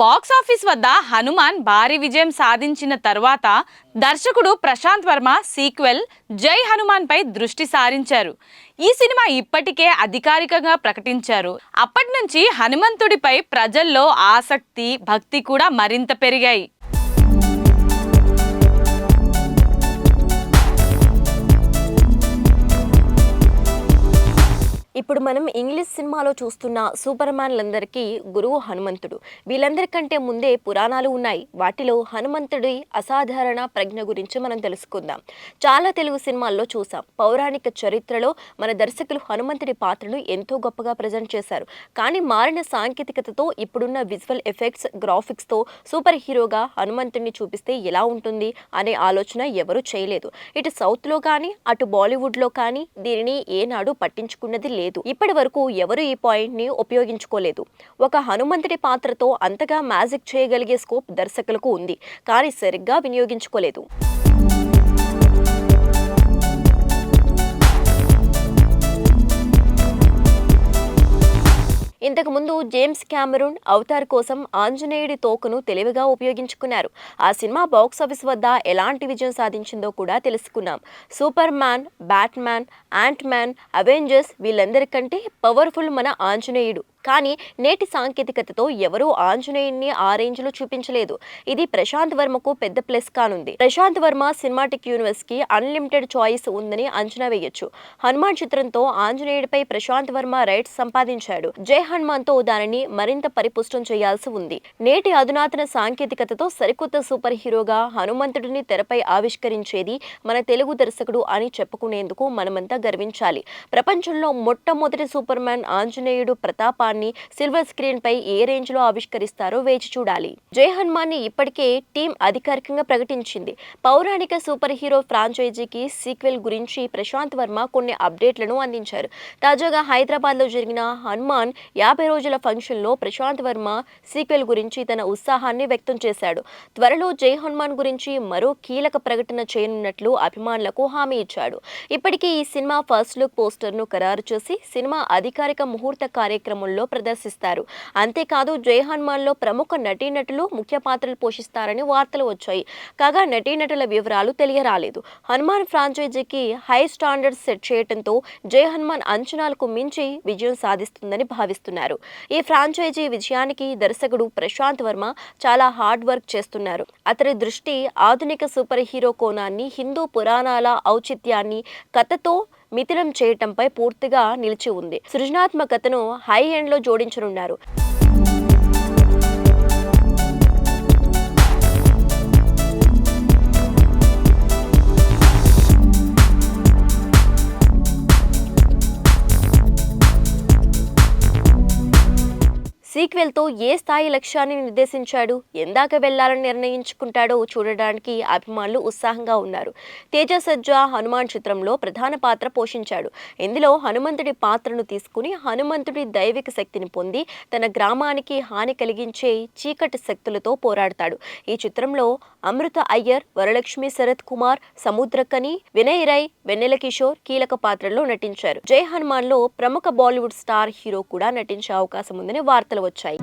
Box office వద్ద హనుమాన్ భారీ విజయం సాధించిన తర్వాత దర్శకుడు ప్రశాంత్ వర్మ సీక్వెల్ జై హనుమాన్ పై దృష్టి సారించారు. ఈ సినిమా ఇప్పటికే అధికారికంగా ప్రకటించారు. అప్పటి నుంచి హనుమంతుడిపై ప్రజల్లో ఆసక్తి భక్తి కూడా మరింత పెరిగాయి. ఇప్పుడు మనం ఇంగ్లీష్ సినిమాలో చూస్తున్న సూపర్ మ్యాన్లందరికీ గురువు హనుమంతుడు. వీళ్ళందరికంటే ముందే పురాణాలు ఉన్నాయి. వాటిలో హనుమంతుడి అసాధారణ ప్రజ్ఞ గురించి మనం తెలుసుకుందాం. చాలా తెలుగు సినిమాల్లో చూసాం. పౌరాణిక చరిత్రలో మన దర్శకులు హనుమంతుడి పాత్రను ఎంతో గొప్పగా ప్రజెంట్ చేశారు. కానీ మారిన సాంకేతికతతో ఇప్పుడున్న విజువల్ ఎఫెక్ట్స్ గ్రాఫిక్స్తో సూపర్ హీరోగా హనుమంతుడిని చూపిస్తే ఎలా ఉంటుంది అనే ఆలోచన ఎవరూ చేయలేదు. ఇటు సౌత్లో కానీ అటు బాలీవుడ్లో కానీ దీనిని ఏనాడు పట్టించుకున్నది లేదు. ఇప్పటి వరకు ఎవరు ఈ పాయింట్ని ఉపయోగించుకోలేదు. ఒక హనుమంతుడి పాత్రతో అంతగా మ్యాజిక్ చేయగలిగే స్కోప్ దర్శకులకు ఉంది. కానీ సరిగ్గా వినియోగించుకోలేదు. ఇంతకు ముందు జేమ్స్ క్యామరూన్ అవతార్ కోసం ఆంజనేయుడి తోకను తెలివిగా ఉపయోగించుకున్నారు. ఆ సినిమా బాక్స్ ఆఫీస్ వద్ద ఎలాంటి విజయం సాధించిందో కూడా తెలుసుకున్నాం. Superman Batman Ant Man Avengers వీళ్ళందరికంటే powerful మన ఆంజనేయుడు. కానీ నేటి సాంకేతికతతో ఎవరూ ఆంజనేయుని ఆ రేంజ్లో చూపించలేదు. ఇది ప్రశాంత్ వర్మకు పెద్ద ప్లస్ కానుంది. ప్రశాంత్ వర్మ సినిమాటిక్ యూనివర్స్కి అన్లిమిటెడ్ చాయిస్ ఉందని అంచనా వేయొచ్చు. హనుమాన్ చిత్రంతో ఆంజనేయుడిపై ప్రశాంత్ వర్మ రైట్స్ సంపాదించాడు. జై హనుమాన్తో దానిని మరింత పరిపుష్టం చేయాల్సి ఉంది. నేటి అధునాతన సాంకేతికతతో సరికొత్త సూపర్ హీరోగా హనుమంతుడిని తెరపై ఆవిష్కరించేది మన తెలుగు దర్శకుడు అని చెప్పుకునేందుకు మనమంతా గర్వించాలి. ప్రపంచంలో మొట్టమొదటి సూపర్ మ్యాన్ ఆంజనేయుడు ప్రతాపాన్ని సిల్వర్ స్క్రీన్ పై ఏ రేంజ్లో ఆవిష్కరిస్తారో వేచి చూడాలి. జై హనుమాన్ని ఇప్పటికే టీం అధికారికంగా ప్రకటించింది. పౌరాణిక సూపర్ హీరో ఫ్రాంచైజీకి సీక్వెల్ గురించి ప్రశాంత్ వర్మ కొన్ని అప్డేట్లను అందించారు. తాజాగా హైదరాబాద్లో జరిగిన హనుమాన్ యాభై రోజుల ఫంక్షన్లో ప్రశాంత్ వర్మ సీక్వెల్ గురించి తన ఉత్సాహాన్ని వ్యక్తం చేశాడు. త్వరలో జై హనుమాన్ గురించి మరో కీలక ప్రకటన చేయనున్నట్లు అభిమానులకు హామీ ఇచ్చాడు. ఇప్పటికే ఈ సినిమా ఫస్ట్ లుక్ పోస్టర్ను ఖరారు చేసి సినిమా అధికారిక ముహూర్త కార్యక్రమంలో ప్రదర్శిస్తారు. అంతేకాదు జై హనుమాన్లో ప్రముఖ నటీనటులు ముఖ్య పాత్రలు పోషిస్తారని వార్తలు వచ్చాయి. కాగా నటీనటుల వివరాలు తెలియరాలేదు. హనుమాన్ ఫ్రాంచైజీకి హై స్టాండర్డ్స్ సెట్ చేయడంతో జై హనుమాన్ అంచనాలకు మించి విజయం సాధిస్తుందని భావిస్తున్నారు. ఈ ఫ్రాంచైజీ విజయానికి దర్శకుడు ప్రశాంత్ వర్మ చాలా హార్డ్ వర్క్ చేస్తున్నారు. అతని దృష్టి ఆధునిక సూపర్ హీరో కోణాన్ని హిందూ పురాణాల ఔచిత్యాన్ని కథతో మిథునం చేయటంపై పూర్తిగా నిలిచి ఉంది. సృజనాత్మకతను హై ఎండ్లో జోడించనున్నారు. సీక్వెల్తో ఏ స్థాయి లక్ష్యాన్ని నిర్దేశించాడు ఎందాక వెళ్ళాలని నిర్ణయించుకుంటాడో చూడడానికి అభిమానులు ఉత్సాహంగా ఉన్నారు. తేజ సజ్జా హనుమాన్ చిత్రంలో ప్రధాన పాత్ర పోషించాడు. ఇందులో హనుమంతుడి పాత్రను తీసుకుని హనుమంతుడి దైవిక శక్తిని పొంది తన గ్రామానికి హాని కలిగించే చీకటి శక్తులతో పోరాడతాడు. ఈ చిత్రంలో అమృత అయ్యర్ వరలక్ష్మి శరత్ కుమార్ సముద్రకని వినయ్ రై వెన్నెల కిషోర్ కీలక పాత్రల్లో నటించారు. జై హనుమాన్లో ప్రముఖ బాలీవుడ్ స్టార్ హీరో కూడా నటించే అవకాశం ఉందని వార్తలు వచ్చాయి.